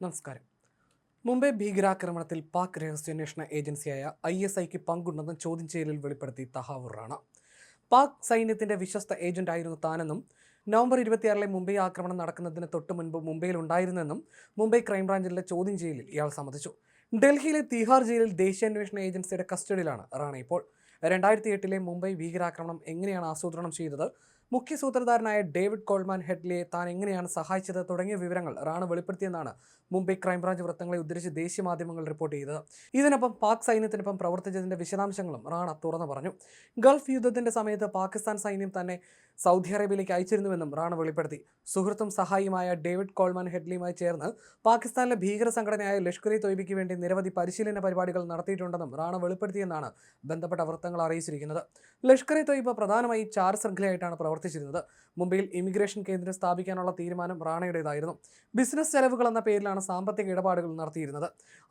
നമസ്കാരം. മുംബൈ ഭീകരാക്രമണത്തിൽ പാക് രഹസ്യാന്വേഷണ ഏജൻസിയായ ഐ എസ് ഐക്ക് പങ്കുണ്ടെന്ന് ചോദ്യം ചെയ്യലിൽ വെളിപ്പെടുത്തി തഹാവൂർ റാണ പാക് സൈന്യത്തിന്റെ വിശ്വസ്ത ഏജന്റായിരുന്നു താനെന്നും നവംബർ ഇരുപത്തിയാറിലെ മുംബൈ ആക്രമണം നടക്കുന്നതിന് തൊട്ട് മുൻപ് മുംബൈയിൽ ഉണ്ടായിരുന്നെന്നും മുംബൈ ക്രൈംബ്രാഞ്ചിലെ ചോദ്യം ചെയ്യലിൽ ഇയാൾ സമ്മതിച്ചു. ഡൽഹിയിലെ തിഹാർ ജയിലിൽ ദേശീയാന്വേഷണ ഏജൻസിയുടെ കസ്റ്റഡിയിലാണ് റാണ ഇപ്പോൾ. രണ്ടായിരത്തി എട്ടിലെ മുംബൈ ഭീകരാക്രമണം എങ്ങനെയാണ് ആസൂത്രണം ചെയ്തത്? മുഖ്യ സൂത്രധാരനായ ഡേവിഡ് കോൾമാൻ ഹെഡ്ലിയെ താൻ എങ്ങനെയാണ് സഹായിച്ചത് തുടങ്ങിയ വിവരങ്ങൾ റാണ വെളിപ്പെടുത്തിയെന്നാണ് മുംബൈ ക്രൈംബ്രാഞ്ച് വൃത്തങ്ങളെ ഉദ്ധരിച്ച് ദേശീയ മാധ്യമങ്ങൾ റിപ്പോർട്ട് ചെയ്തത്. ഇതിനൊപ്പം പാക് സൈന്യത്തിനൊപ്പം പ്രവർത്തിച്ചതിന്റെ വിശദാംശങ്ങളും റാണ തുറന്നു പറഞ്ഞു. ഗൾഫ് യുദ്ധത്തിന്റെ സമയത്ത് പാകിസ്ഥാൻ സൈന്യം തന്നെ സൗദി അറേബ്യയിലേക്ക് അയച്ചിരുന്നുവെന്നും റാണ വെളിപ്പെടുത്തി. സുഹൃത്തും സഹായിയുമായ ഡേവിഡ് കോൾമാൻ ഹെഡ്ലിയുമായി ചേർന്ന് പാകിസ്ഥാനിലെ ഭീകര സംഘടനയായ ലഷ്കർ ഇ തൊയ്ബയ്ക്ക് വേണ്ടി നിരവധി പരിശീലന പരിപാടികൾ നടത്തിയിട്ടുണ്ടെന്നും റാണ വെളിപ്പെടുത്തിയെന്നാണ് ബന്ധപ്പെട്ട വൃത്തങ്ങൾ അറിയിച്ചിരിക്കുന്നത്. ലഷ്കർ ഇ തൊയ്ബ പ്രധാനമായി ചാർ ശൃംഖലയായിട്ടാണ് പ്രവർത്തിച്ചിരുന്നത്. മുംബൈയിൽ ഇമിഗ്രേഷൻ കേന്ദ്രം സ്ഥാപിക്കാനുള്ള തീരുമാനം റാണയുടേതായിരുന്നു. ബിസിനസ് ചെലവുകൾ എന്ന പേരിലാണ് സാമ്പത്തിക ഇടപാടുകൾ നടത്തിയിരുന്നത്.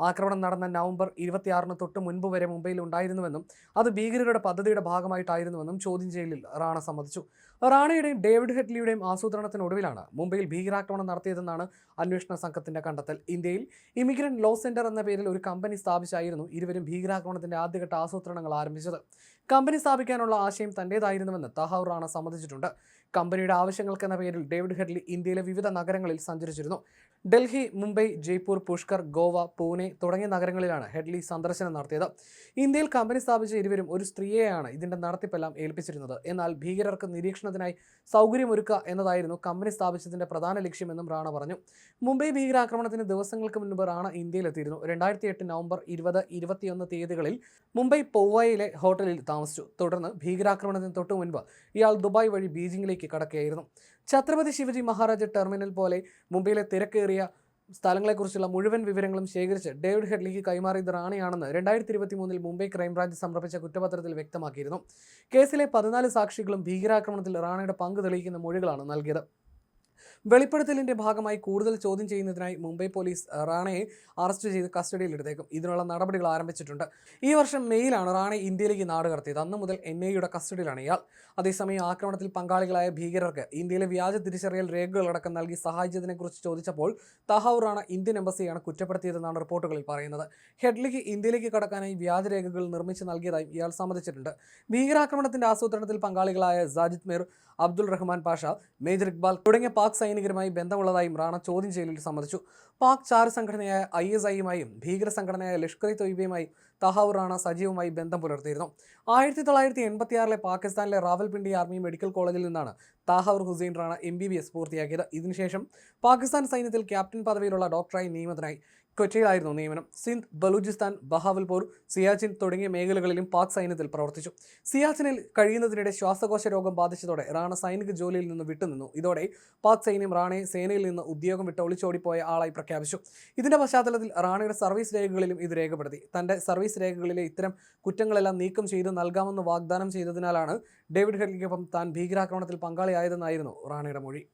ആക്രമണം നടന്ന നവംബർ ഇരുപത്തിയാറിന് തൊട്ട് മുൻപ് വരെ മുംബൈയിൽ ഉണ്ടായിരുന്നുവെന്നും അത് ഭീകരരുടെ പദ്ധതിയുടെ ഭാഗമായിട്ടായിരുന്നുവെന്നും ചോദ്യം ചെയ്യലിൽ റാണ സമ്മതിച്ചു. റാണയുടെയും ഡേവിഡ് ഹെഡ്ലിയുടെയും ആസൂത്രണത്തിനൊടുവിലാണ് മുംബൈയിൽ ഭീകരാക്രമണം നടത്തിയതെന്നാണ് അന്വേഷണ സംഘത്തിന്റെ കണ്ടെത്തൽ. ഇന്ത്യയിൽ ഇമിഗ്രന്റ് ലോ സെന്റർ എന്ന പേരിൽ ഒരു കമ്പനി സ്ഥാപിച്ചായിരുന്നു ഇരുവരും ഭീകരാക്രമണത്തിന്റെ ആദ്യഘട്ട ആസൂത്രണങ്ങൾ ആരംഭിച്ചത്. കമ്പനി സ്ഥാപിക്കാനുള്ള ആശയം തന്റേതായിരുന്നുവെന്ന് തഹാവൂർ റാണ സമ്മതിച്ചിട്ടുണ്ട്. കമ്പനിയുടെ ആവശ്യങ്ങൾക്കെന്ന പേരിൽ ഡേവിഡ് ഹെഡ്ലി ഇന്ത്യയിലെ വിവിധ നഗരങ്ങളിൽ സഞ്ചരിച്ചിരുന്നു. ഡൽഹി മുംബൈ ജയ്പൂർ പുഷ്കർ ഗോവ പൂനെ തുടങ്ങിയ നഗരങ്ങളിലാണ് ഹെഡ്ലി സന്ദർശനം നടത്തിയത്. ഇന്ത്യയിൽ കമ്പനി സ്ഥാപിച്ച ഇരുവരും ഒരു സ്ത്രീയെയാണ് ഇതിന്റെ നടത്തിപ്പെല്ലാം ഏൽപ്പിച്ചിരുന്നത്. എന്നാൽ ഭീകരർക്ക് നിരീക്ഷണത്തിനായി സൗകര്യമൊരുക്കുക എന്നതായിരുന്നു കമ്പനി സ്ഥാപിച്ചതിന്റെ പ്രധാന ലക്ഷ്യമെന്നും റാണ പറഞ്ഞു. മുംബൈ ഭീകരാക്രമണത്തിന് ദിവസങ്ങൾക്ക് മുൻപ് റാണ ഇന്ത്യയിലെത്തിയിരുന്നു. രണ്ടായിരത്തി എട്ട് നവംബർ ഇരുപത് ഇരുപത്തിയൊന്ന് തീയതികളിൽ മുംബൈ പൗവയിലെ ഹോട്ടലിൽ താമസിച്ചു. തുടർന്ന് ഭീകരാക്രമണത്തിന് തൊട്ടു മുൻപ് ഇയാൾ ദുബായ് വഴി ബീജിംഗിലേക്ക് കടക്കുകയായിരുന്നു. ഛത്രപതി ശിവജി മഹാരാജ് ടെർമിനൽ പോലെ മുംബൈയിലെ തിരക്കേറിയ സ്ഥലങ്ങളെക്കുറിച്ചുള്ള മുഴുവൻ വിവരങ്ങളും ശേഖരിച്ച് ഡേവിഡ് ഹെഡ്ലിക്ക് കൈമാറിയത് റാണിയാണെന്ന് രണ്ടായിരത്തി ഇരുപത്തി മൂന്നിൽ മുംബൈ ക്രൈംബ്രാഞ്ച് സമർപ്പിച്ച കുറ്റപത്രത്തിൽ വ്യക്തമാക്കിയിരുന്നു. കേസിലെ പതിനാല് സാക്ഷികളും ഭീകരാക്രമണത്തിൽ റാണയുടെ പങ്ക് തെളിയിക്കുന്ന മൊഴികളാണ് നൽകിയത്. വെളിപ്പെടുത്തലിന്റെ ഭാഗമായി കൂടുതൽ ചോദ്യം ചെയ്യുന്നതിനായി മുംബൈ പോലീസ് റാണയെ അറസ്റ്റ് ചെയ്ത് കസ്റ്റഡിയിലെടുത്തേക്കും ഇതിനുള്ള നടപടികൾ ആരംഭിച്ചിട്ടുണ്ട്. ഈ വർഷം മെയ്യിലാണ് റാണെ ഇന്ത്യയിലേക്ക് നാട് കടത്തിയത്. അന്ന് മുതൽ എൻ ഐയുടെ കസ്റ്റഡിയിലാണ് ഇയാൾ. അതേസമയം ആക്രമണത്തിൽ പങ്കാളികളായ ഭീകരർക്ക് ഇന്ത്യയിലെ വ്യാജ തിരിച്ചറിയൽ രേഖകളടക്കം നൽകി സഹായിച്ചതിനെക്കുറിച്ച് ചോദിച്ചപ്പോൾ തഹാവൂർ റാണ ഇന്ത്യൻ എംബസിയാണ് കുറ്റപ്പെടുത്തിയതെന്നാണ് റിപ്പോർട്ടുകളിൽ പറയുന്നത്. ഹെഡ്ലിക്ക് ഇന്ത്യയിലേക്ക് കടക്കാനായി വ്യാജരേഖകൾ നിർമ്മിച്ച് നൽകിയതായും ഇയാൾ സമ്മതിച്ചിട്ടുണ്ട്. ഭീകരാക്രമണത്തിന്റെ ആസൂത്രണത്തിൽ പങ്കാളികളായ സാജിദ് മീർ അബ്ദുൾ റഹ്മാൻ പാഷ മേജർ ഇക്ബാൽ തുടങ്ങിയ പാക് സൈനികരുമായി ബന്ധമുള്ളതായും റാണ ചോദ്യം ചെയ്യലിൽ സമ്മതിച്ചു. പാക് ചാര സംഘടനയായ ഐ എസ് ഐയുമായും ഭീകര സംഘടനയായ ലഷ്കർ ഇ തൊയ്ബയുമായി തഹാവൂർ റാണ സജീവമായി ബന്ധം പുലർത്തിയിരുന്നു. ആയിരത്തി തൊള്ളായിരത്തി എൺപത്തിയാറിലെ പാകിസ്ഥാനിലെ റാവൽപിണ്ടി ആർമി മെഡിക്കൽ കോളേജിൽ നിന്നാണ് Tahawwur Hussain Rana M B B S പൂർത്തിയാക്കിയത്. ഇതിനുശേഷം പാകിസ്ഥാൻ സൈന്യത്തിൽ ക്യാപ്റ്റൻ പദവിയിലുള്ള ഡോക്ടറായി നിയമിതനായി. കൊച്ചിയിലായിരുന്നു നിയമനം. സിന്ധ് ബലൂചിസ്ഥാൻ ബഹാവൽപൂർ സിയാച്ചിൻ തുടങ്ങിയ മേഖലകളിലും പാക് സൈന്യത്തിൽ പ്രവർത്തിച്ചു. സിയാച്ചിനിൽ കഴിയുന്നതിനിടെ ശ്വാസകോശ രോഗം ബാധിച്ചതോടെ റാണ സൈനിക ജോലിയിൽ നിന്ന് വിട്ടുനിന്നു. ഇതോടെ പാക് സൈന്യം റാണയെ സേനയിൽ നിന്ന് ഉദ്യോഗം വിട്ട് ഒളിച്ചോടിപ്പോയ ആളായി പ്രഖ്യാപിച്ചു. ഇതിന്റെ പശ്ചാത്തലത്തിൽ റാണയുടെ സർവീസ് രേഖകളിലും ഇത് രേഖപ്പെടുത്തി. തന്റെ സർവീസ് രേഖകളിലെ ഇത്തരം കുറ്റങ്ങളെല്ലാം നീക്കം ചെയ്ത് നൽകാമെന്ന് വാഗ്ദാനം ചെയ്തതിനാലാണ് ഡേവിഡ് ഹെഡ്ലിക്കൊപ്പം താൻ ഭീകരാക്രമണത്തിൽ പങ്കാളിയായതെന്നായിരുന്നു റാണയുടെ മൊഴി.